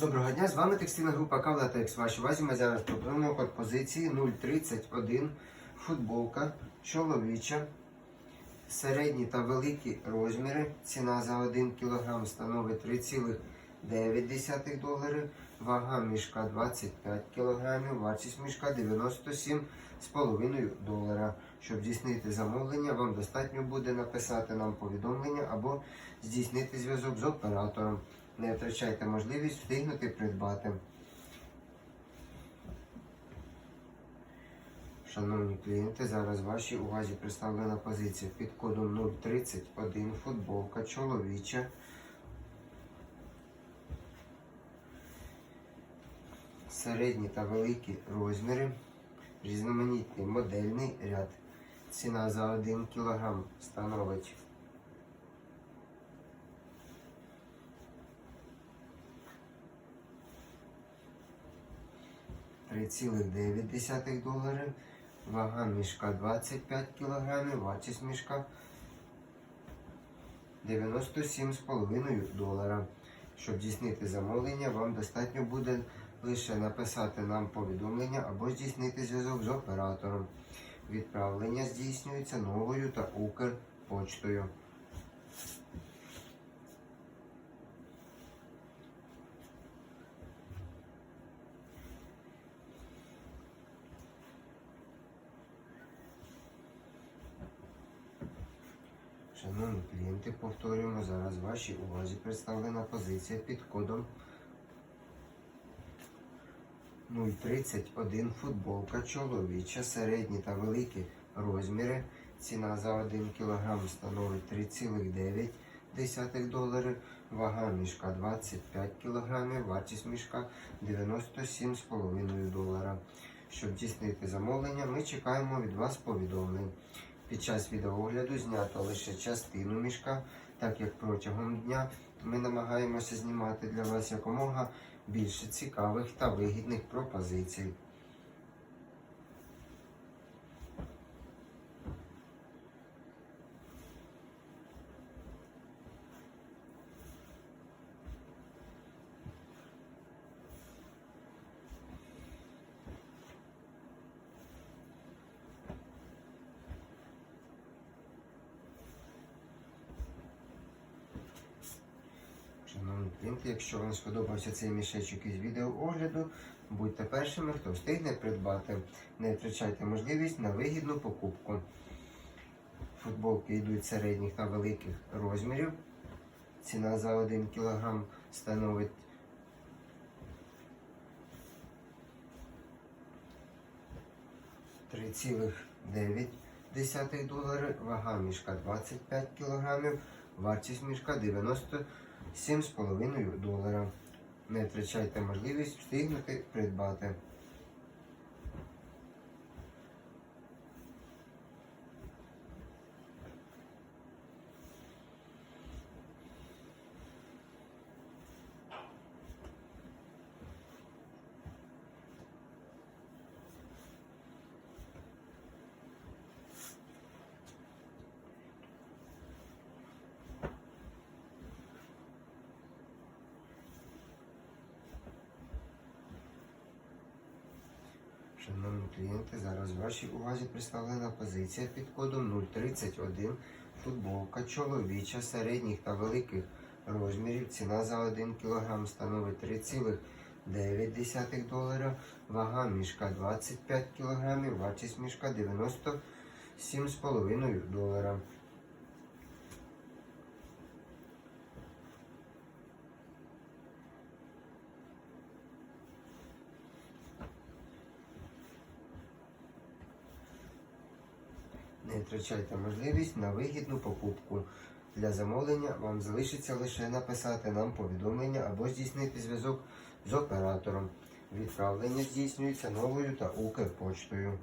Доброго дня, з вами текстильна група Кавлатекс. Вашій увазі ми зараз пропонуємо код позиції 031 футболка чоловіча. Середні та великі розміри. Ціна за 1 кг становить 3,9 долари. Вага мішка 25 кг, вартість мішка 97,5 долара. Щоб здійснити замовлення, вам достатньо буде написати нам повідомлення або здійснити зв'язок з оператором. Не втрачайте можливість встигнути придбати. Шановні клієнти, зараз вашій увазі представлена позиція під кодом 031 футболка чоловіча. Середні та великі розміри, різноманітний модельний ряд. Ціна за 1 кг становить 3,9 долари. Вага мішка 25 кг, вартість мішка 97,5 долара. Щоб здійснити замовлення, вам достатньо буде лише написати нам повідомлення або здійснити зв'язок з оператором. Відправлення здійснюється новою та Укрпочтою. Шановні клієнти, повторюємо зараз вашій увазі представлена позиція під кодом 031 футболка чоловіча, середні та великі розміри. Ціна за 1 кг становить 3,9 долари. Вага мішка 25 кг, вартість мішка 97,5 долара. Щоб здійснити замовлення, ми чекаємо від вас повідомлень. Під час відеогляду знято лише частину мішка, так як протягом дня ми намагаємося знімати для вас якомога більше цікавих та вигідних пропозицій. Клієнти, якщо вам сподобався цей мішечок із відеоогляду, будьте першими, хто встигне придбати. Не втрачайте можливість на вигідну покупку. Футболки йдуть середніх та великих розмірів. Ціна за 1 кг становить 3,9 долари, вага мішка 25 кг, вартість мішка 97,5 долара. Не втрачайте можливість встигнути придбати. Шановні клієнти, зараз вашій увазі представлена позиція під кодом 031 футболка чоловіча середніх та великих розмірів. Ціна за 1 кг становить 3,9 долара. Вага мішка 25 кг, вартість мішка 97,5 долара. Не втрачайте можливість на вигідну покупку. Для замовлення вам залишиться лише написати нам повідомлення або здійснити зв'язок з оператором. Відправлення здійснюється новою та Укрпочтою.